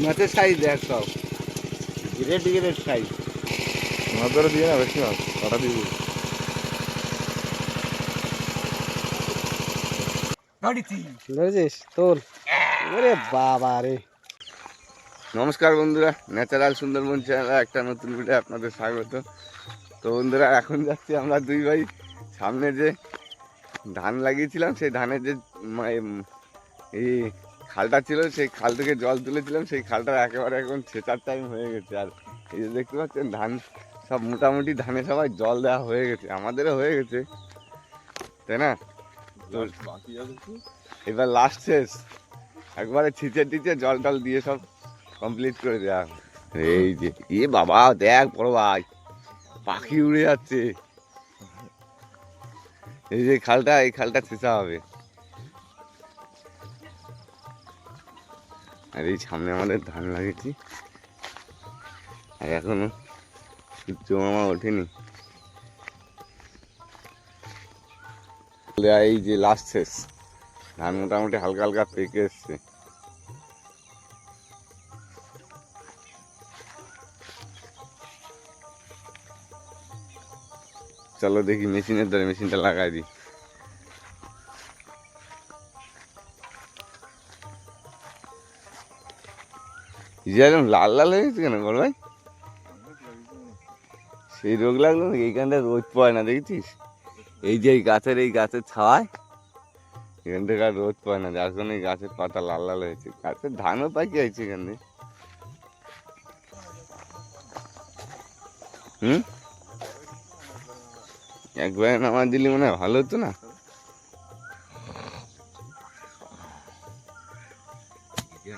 মাছের সাইজ দেখ সব। গ্রেট গ্রেট সাইজ মাছ ধরে দিয়ে না বেশি মাছ কাটা দিয়ে। ধরেছিস তোল। ওরে বাবা রে। নমস্কার বন্ধুরা ন্যাচারাল সুন্দরবন চ্যানেলে একটা নতুন ভিডিও আপনাদের স্বাগত। তো বন্ধুরা এখন যাচ্ছি আমরা দুই ভাই। সামনে যে ধান লাগিয়েছিলাম সেই ধানের যে মা- এই খালটা ছিল সেই খাল থেকে জল তুলেছিলাম সেই খালটা একেবারে এখন ছেঁচার টাইম হয়ে গেছে। আর এই যে দেখতে পাচ্ছেন ধান সব মোটামুটি ধানে সবাই জল দেওয়া হয়ে গেছে আমাদেরও হয়ে গেছে। তাই না? তো এবার লাস্ট শেষ। একবারে ছিচে টিচে জল টল দিয়ে সব কমপ্লিট করে দেওয়া এই যে এ বাবা দেখ বড় ভাই পাখি উড়ে যাচ্ছে। এই যে খালটা এই খালটা ছেঁচা হবে। আর এই সামনে আমাদের ধান লাগিয়েছি। আর এখনও সূর্য মামা ওঠেনি। এই যে লাস্ট শেষ। ধান মোটামুটি হালকা হালকা পেকে এসছে। চলো দেখি মেশিনের ধরে মেশিনটা লাগাই দিই। যেরকম লাল লাল হয়ে গেছে কেন বল ভাই? সেই রোগ লাগল নাকি? এইখানটা রোদ পড়ে না, দেখেছিস? এই যে এই গাছের এই গাছের ছাওয়ায় এখান থেকে আর রোদ পড়ে না, যার জন্য এই গাছের পাতা লাল লাল হয়েছে। গাছের ধানও পাকি আছে এখান। হুম? একবারে নামাজ দিলে মনে হয় ভালো হতো না? এই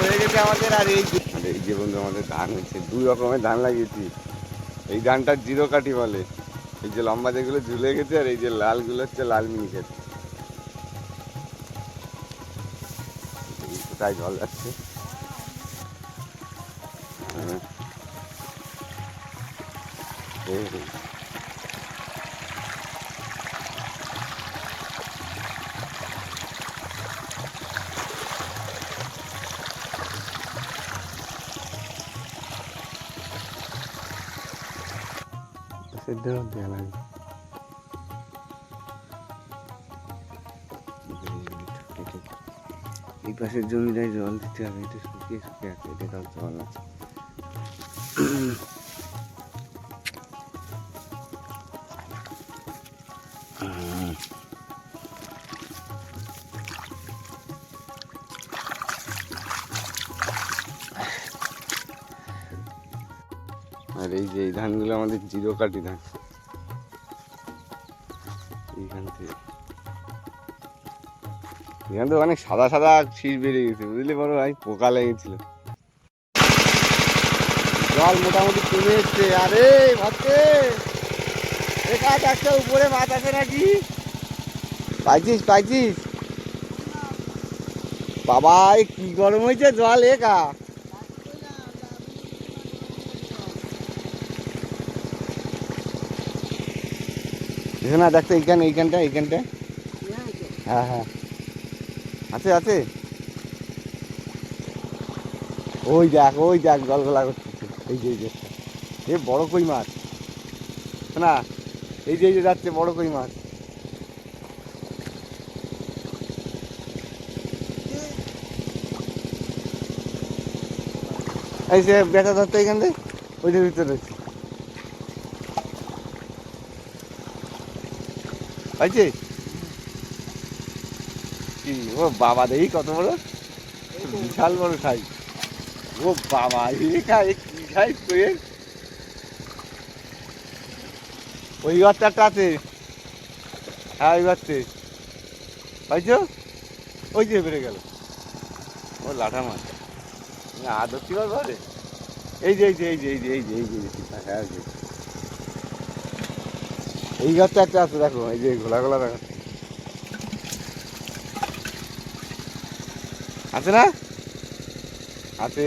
হয়ে গেছে আমাদের আর এই যে- বন্ধু, আমাদের ধান হয়েছে দুই রকমের ধান লাগিয়েছি। এই ধানটা জিরো কাঠি বলে। এই যে লম্বা যেগুলো ঝুলে গেছে আর এই যে লালগুলো হচ্ছে লাল মিনিকেট কোথায় জল যাচ্ছে? হ্যাঁ। এই যে। সেদ্ধ দেওয়া লাগবে এই পাশের জমিটায় জল দিতে হবে, এটা শুকিয়ে শুকিয়ে আছে এটা জল আছে ধানগুলো আমাদের জিরো কাটি ধান। এইখান থেকে। অনেক সাদা সাদা শীষ বেরিয়ে গেছে, বুঝলি? বড় ভাই, পোকা লেগেছিল। জল মোটামুটি কমে এসছে। আরে ভাবছে একা একটা উপরে মাছ আছে নাকি? পাইছিস পাইছিস? বাবা কি গরম হয়েছে জল একা না, দেখতো এইখানে, এইখানটা এইখানটা। হ্যাঁ হ্যাঁ। আছে আছে। ওই দেখ ওই দেখ জল গলা করতেছে। এই যে এই যে। এ বড় কই মাছ? না এই যে এই যে যাচ্ছে বড় কই মাছ। এই যে বেটা ধরতে এখান থেকে ওই যে ভিতরে রয়েছে। পাইছে কি ও বাবা দেখি কত বড় বিশাল বড় সাইজ ও বাবা এই খাই কি খাই করে ওই ঘরটা আছে হ্যাঁ ওই ঘরতে পাইছো ওই যে বেড়ে গেল ও লাঠা মাছ আদর কি ঘরে এই যে এই যে এই যে এই যে এই যে এই যে এই যে, হ্যাঁ এই গাছটা একটা আছে, দেখো, এই যে ঘোলা ঘোলা দেখো আছে না? আছে।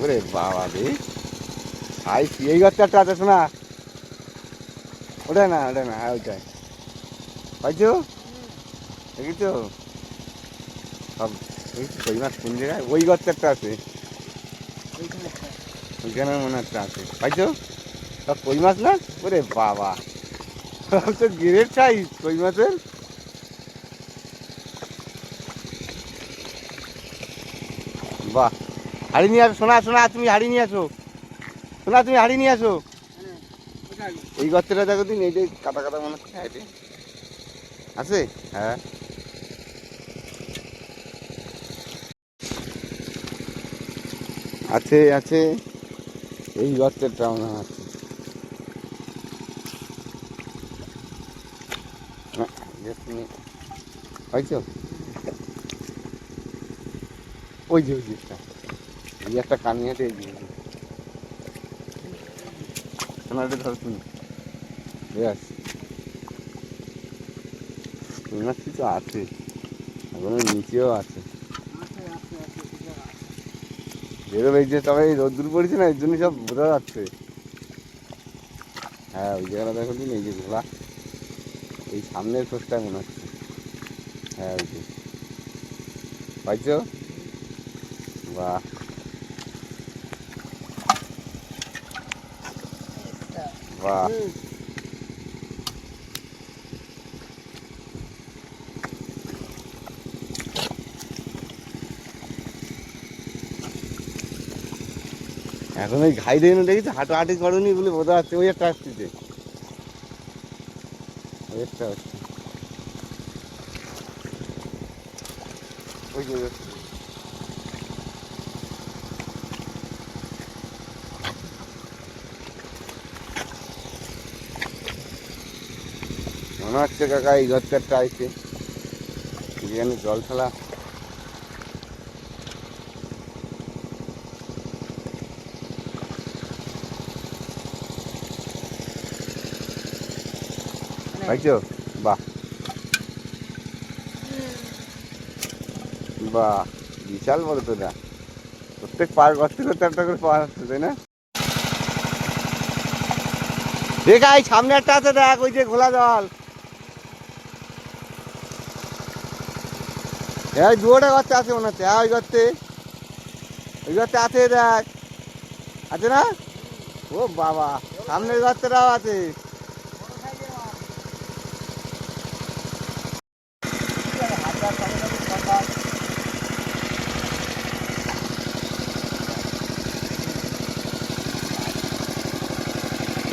ওরে বাবা রে। আই এই গাছটা একটা আছে, শোনা। ওটা না ওটা না হ্যাঁ ওইটাই। পাইছো? দেখেছ? সব কই মাছ কোন জায়গায়? ওই গাছটা একটা আছে। ওইখানে মনে একটা আছে। পাইছো? সব কই মাছ না? ওরে বাবা। সব তো গ্রেড সাইজ কই মাছের। বাহ হাড়ি নিয়ে আসো শোনা শোনা তুমি হাড়ি নিয়ে আসো। শোনা তুমি হাড়ি নিয়ে আসো। এই গর্তটা দেখো দিন এই যে কাটা কাটা মনে হচ্ছে হাইটে আছে? হ্যাঁ। আছে আছে। এই গর্তেরটা মনে হয় আছে না, পাইছো? ওই যে ওই একটা। এই একটা কানিয়াতে এই যে সোনাটা ধর তুমি বেশ মাছ কিছু আছে। এখনও নিচেও আছে। বেরোবে এই যে তবে এই রোদ্দুর পড়েছে না এর জন্য সব বোঝা যাচ্ছে। হ্যাঁ ওই জায়গাটা দেখো এই যে ঘোলা। এই সামনের খোঁজটা মনে হচ্ছে। হ্যাঁ ওই যে। পাইছো? বাহ। এখন ওই ঘাই দেখে দেখেছি? হাঁটো হাঁটি করনি বলে বোঝা যাচ্ছে ওই একটা আসতেছে একটা আসছে ওই যে মনে হচ্ছে কাকা এই ঘরটারটা আছে যেখানে জল ফেলা পাইছো বাহ। বাহ বিশাল বড় তো না প্রত্যেক পার করতে করতে একটা করে পাওয়া যাচ্ছে তাই না? দেখ এই সামনে একটা আছে দেখ ওই যে ঘোলা জল। এই দুটো গর্তে আছে মনে হচ্ছে। ওই গর্তে ওই গর্তে আছে দেখ। আছে না? ও বাবা সামনের গর্তেটাও আছে।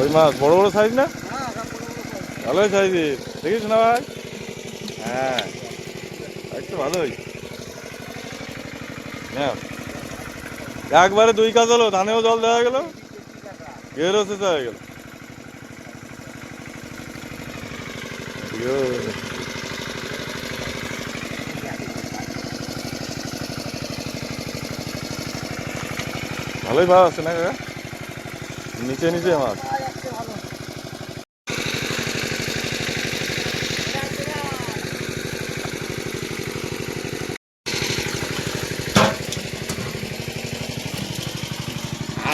কই মাছ বড় বড় সাইজ না? ভালোই সাইজের দেখিস না ভাই? হ্যাঁ। একটু ভালোই। হ্যাঁ একবারে দুই কাজ হলো, ধানেও জল দেওয়া গেল, গেরও শেষ হয়ে গেল। ভালোই ভাব আছে না কাকা? নিচে নিচে মাছ।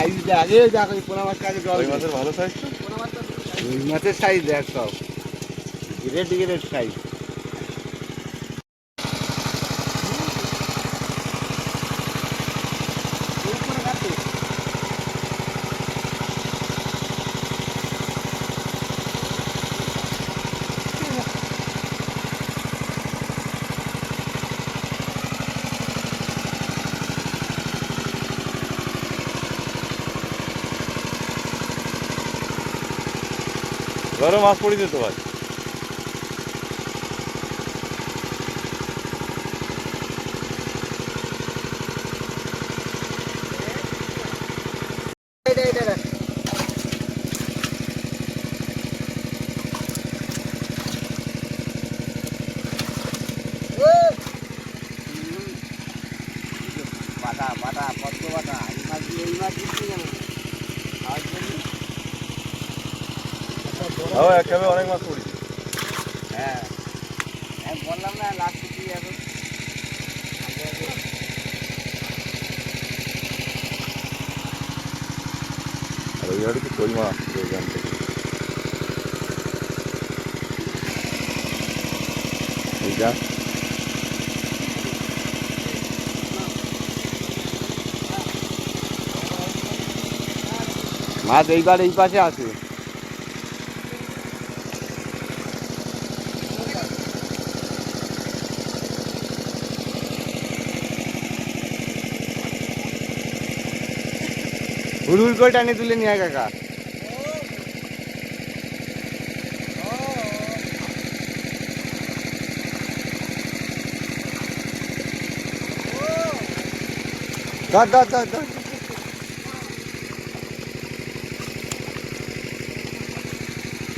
সাইজ আগে দেখ ওই পোনা মাছটা আগে মাছের ভালো সাইজ তো মাছের সাইজ দেখ সব। গ্রেট গ্রেট সাইজ মাছ পড়ে যেত ভাই বাটা বাটা পদ্ম বাটা এই মাছ দিয়ে এই মাছ দিচ্ছি কেন খাওয়ার জন্য ও অনেক পড়ি হ্যাঁ। হ্যাঁ বললাম না লাস্ট এখন? হাড়ি তো কই মাছ থেকে মাছ এইবার এই পাশে আছে। হুড় করে টানে তুলে নিয়ে কাকা। ধর ধর ধর ধর।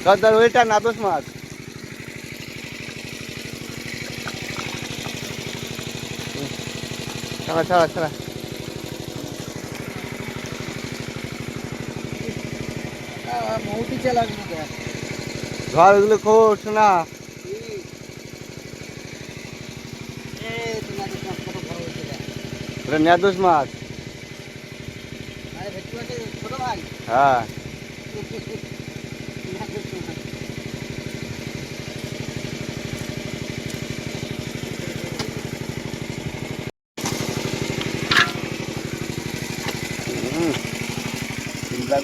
ধর ধর, ওইটা নাদোস মাছ। ছাড়া ছাড়া ছাড়া। মৌটি চালাবি না দেখ ধর ওগুলো খোঁজ না নাদোস মাছ। হ্যাঁ।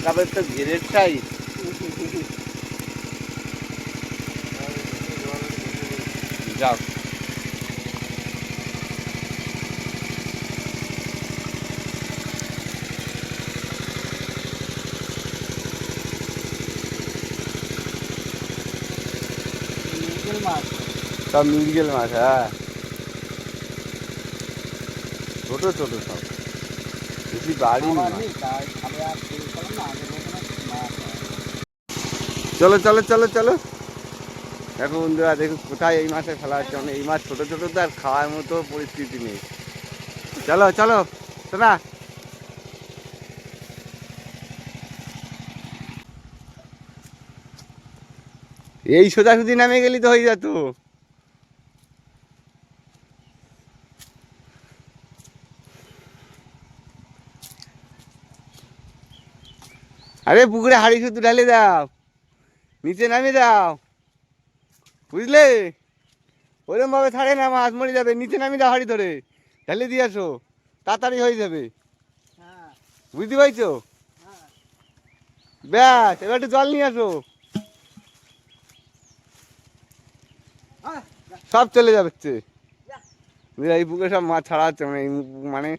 কাপের তো গ্রেড সাইজ যাও মিরগেল মাছ সব মিরগেল মাছ হ্যাঁ ছোট ছোট সব বেশি বাড়ি আমার না নেই, তাই আমি আর ফেল করলাম না আগের মতন আর মাছ হয়। চলো চলো চলো চলো দেখো বন্ধুরা, দেখো কোথায় এই মাছে ফেলা হচ্ছে। মানে এই মাছ ছোটো ছোটো তো আর খাওয়ার মতো পরিস্থিতি নেই। চলো চলো শোনা এই সোজাসুজি নামে গেলি তো হয়ে যেত আরে পুকুরে হাড়ি শুধু ঢালে দাও, নিচে নামিয়ে দাও। বুঝলে? ওরকম ভাবে ছাড়ে না মাছ মরে যাবে। নিচে নামি দাও হাড়ি ধরে। ঢালে দিয়ে আসো। তাড়াতাড়ি হয়ে যাবে। বুঝতে পারছ? ব্যাস এবার একটু জল নিয়ে আসো। সব চলে। বুঝলে, এই পুকুরে সব মাছ ছাড়া হচ্ছে মানে মানে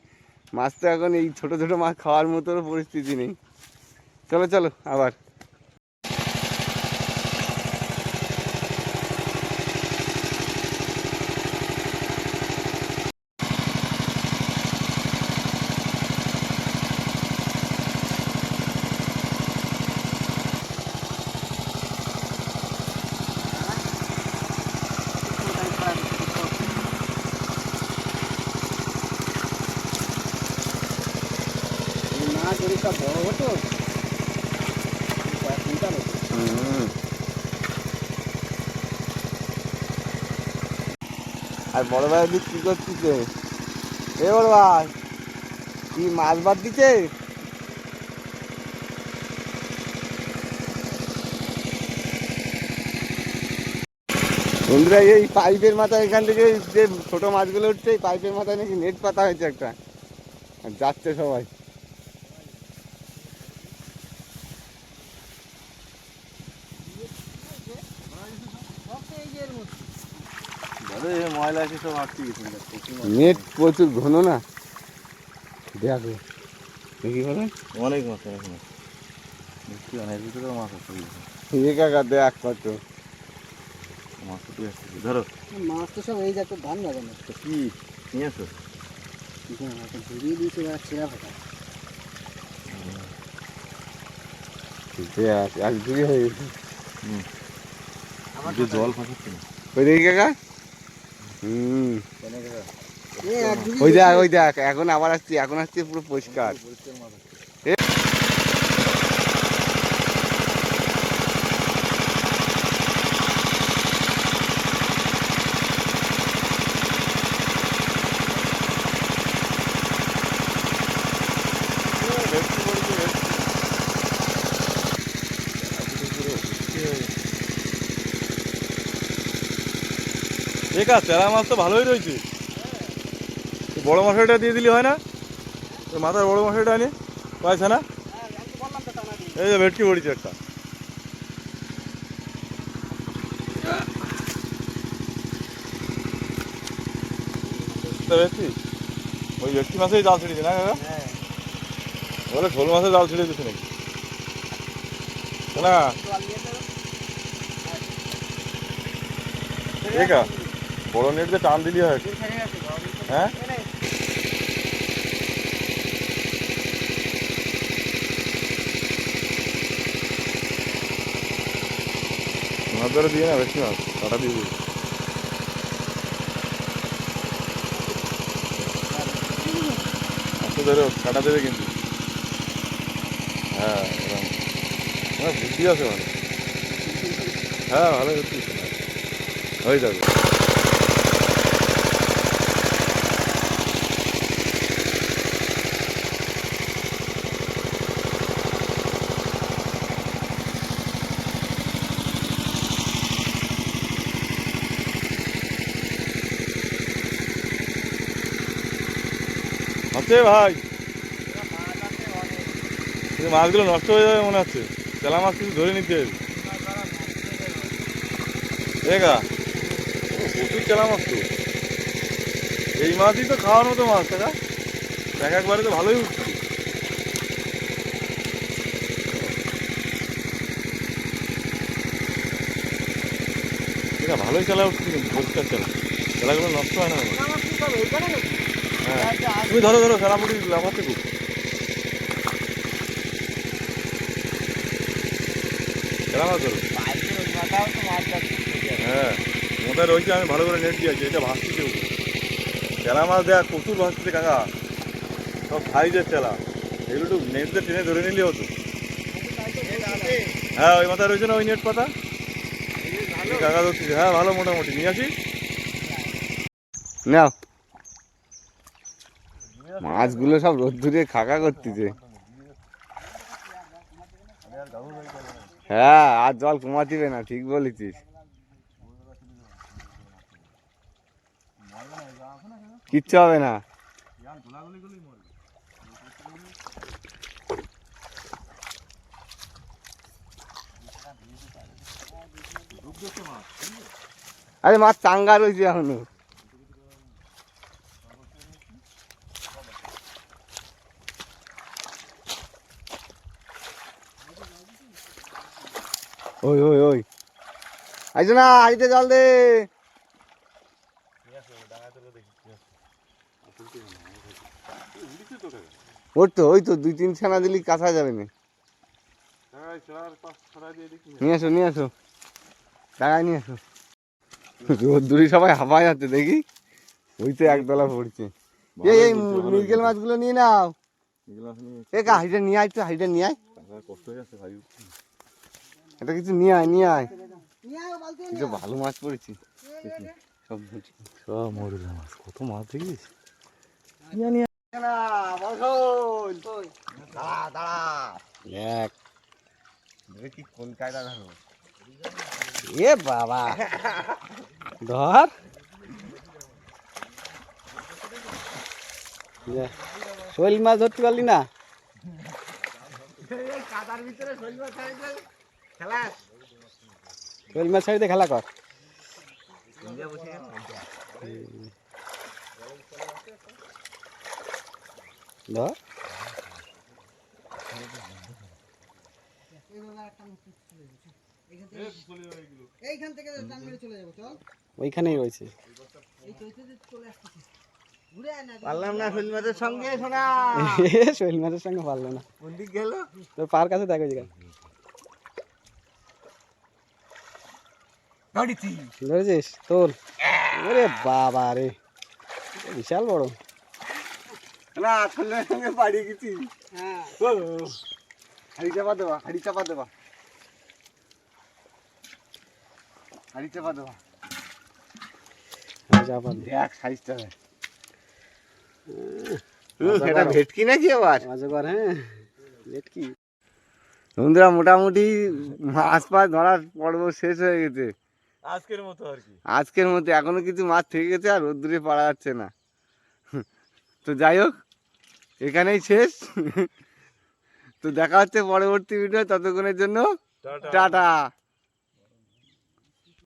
মাছ তো এখন এই ছোট ছোট মাছ খাওয়ার মতো পরিস্থিতি নেই। চলো চলো আবার এই মাছ যদি সব বড় হতো কয়েক কুইন্টাল হতো। হুম। আর বড় ভাই দিক কি করছিস এ বড় ভাই, কি মাছ বাদ দিচ্ছে বন্ধুরা, এই পাইপের মাথায় এখান থেকে যে ছোটো মাছগুলো উঠছে, এই পাইপের মাথায় নাকি নেট পাতা হয়েছে একটা। যাচ্ছে সবাই সব তো এই যে এর মধ্যে। ধরে ময়লা আছে সব আটকে গেছে দেখ, প্রচুর মাছ। নেট প্রচুর ঘন না। দেখো দেখি বলেন অনেক মাছ অনেক মাছ। দেখছি অনেক ভিতরে মাছ আছে এ কাকা দেখ কত। মাছ আসছে ধরো। মাছ তো সব এই যাতে ধান যাবে না তো কি? নিয়ে আসো। ধরিয়ে দিয়েছে এবার ছেঁড়া ফাটা দেখ এক দুই হয়ে গেছে। আমার যে জল ফাঁসাচ্ছে না। ওই দেখি কাকা। হুম। ওই দেখ ওই দেখ এখন আবার আসছি এখন আসছি পুরো পরিষ্কার। আছে চেরা মাছ তো ভালোই রয়েছে। বড় মশাইটা দিয়ে দিলি হয় না? মাথার বড় মশাইটা আনি পাইছে না? এই যে ভেটকি পড়েছে একটা। পেরেছিস? ওই ভেটকি মাছেই জাল ছেড়েছে না কাকা বলে শোল মাছে জাল ছেড়ে নাকি? না? ঠিক আছে বড় নেট দিয়ে টান দিলি হয় হ্যাঁ? ধরে দিয়ে না বেশি মাছ কাটা দিয়ে দিবি। ধরো কাটা দেবে কিন্তু। হ্যাঁ হ্যাঁ বুদ্ধি আছে মানে। হ্যাঁ ভালো হয়ে যাবে। আছে ভাই। মাছগুলো নষ্ট হয়ে যাবে মনে হচ্ছে। তেলা মাছ কিছু ধরে নিতে দেখা প্রচুর তেলা মাছ তো। এই মাছই তো খাওয়ার মতো মাছ দেখা এক একবারে তো ভালোই উঠছে। ভালোই চালা উঠছে কিন্তু পরিষ্কার চালা চালাগুলো নষ্ট হয় না। তুমি ধরো ধরো খুব খেলা মাছ ধরো। হ্যাঁ রয়েছে, আমি ভালো করে নেট দিয়েছি এটা ভাসতেছে চেলা মাছ দেখ, প্রচুর ভাসতেছে কাকা। সব সাইজের চেলা এগুলো একটু নেট দিয়ে টেনে ধরে নিলে হতো। হ্যাঁ ওই মাথায় রয়েছে না ওই নেট পাতা? কাকা ধরতেছে হ্যাঁ ভালো মোটামুটি। নিয়ে আসি। নাও। মাছগুলো সব রোদ্দুরে খাকা করতেছে। হ্যাঁ আর জল কমাতিবে না, ঠিক বলেছিস। কিচ্ছু হবে না। আরে মাছ চাঙ্গা রয়েছে এখনও। ওই ওই ওই। আইছো না, হাড়িতে জল দে। ওর তো, ওই তো, দুই, তিন ছানা দিলি কাঁচা যাবে না। নিয়ে আসো নিয়ে আসো। টাকায় নিয়ে আসো। রোদ্দুরি সবাই হাঁপায় যাচ্ছে, দেখি। ওই তো একদলা পড়ছে। এই এই মিরগেল মাছগুলো নিয়ে নাও। এ হাইটা নিয়ে আয় তো হাইটা নিয়ে আয়। কষ্ট হয়ে যাচ্ছে ভাই এটা কিছু নিয়ে আয় নিয়ে আয়। কিছু ভালো মাছ পড়েছি। সব। সব মাছ কত মাছ দেখিস? এক দেখি। কোন কায়দা ধরো। এ বাবা। ধর। শৈল মাছ ধরতে পারলি না? শৈল মাছ ছাড়িতে খেলা কর। ধর। ওইখানেই রয়েছে। পারলাম না শৈল মাছের সঙ্গে শোনা শৈল মাছের সঙ্গে পারল না। গেল? তোর পার কাছে দেখো যেখানে ধরেছিস? তোল ওরে বাবা রে। বিশাল বড়। না আসলে সঙ্গে গেছি। হ্যাঁ। হাড়ি চাপা দেবা হাড়ি চাপা দেবা। হাড়ি চাপা দেবা। চাপা দেখ সাইজটা এটা ভেটকি নাকি আবার? অজগর হ্যাঁ ভেটকি। বন্ধুরা মোটামুটি মাছ ফাছ ধরার পর্ব শেষ হয়ে গেছে। আজকের মতো আর কি। আজকের মতো এখনও কিছু মাছ থেকে গেছে আর রোদ্দুরে পাড়া যাচ্ছে না। তো যাই হোক এখানেই শেষ। তো দেখা হচ্ছে পরবর্তী ভিডিও ততক্ষণের জন্য টাটা। টাটা।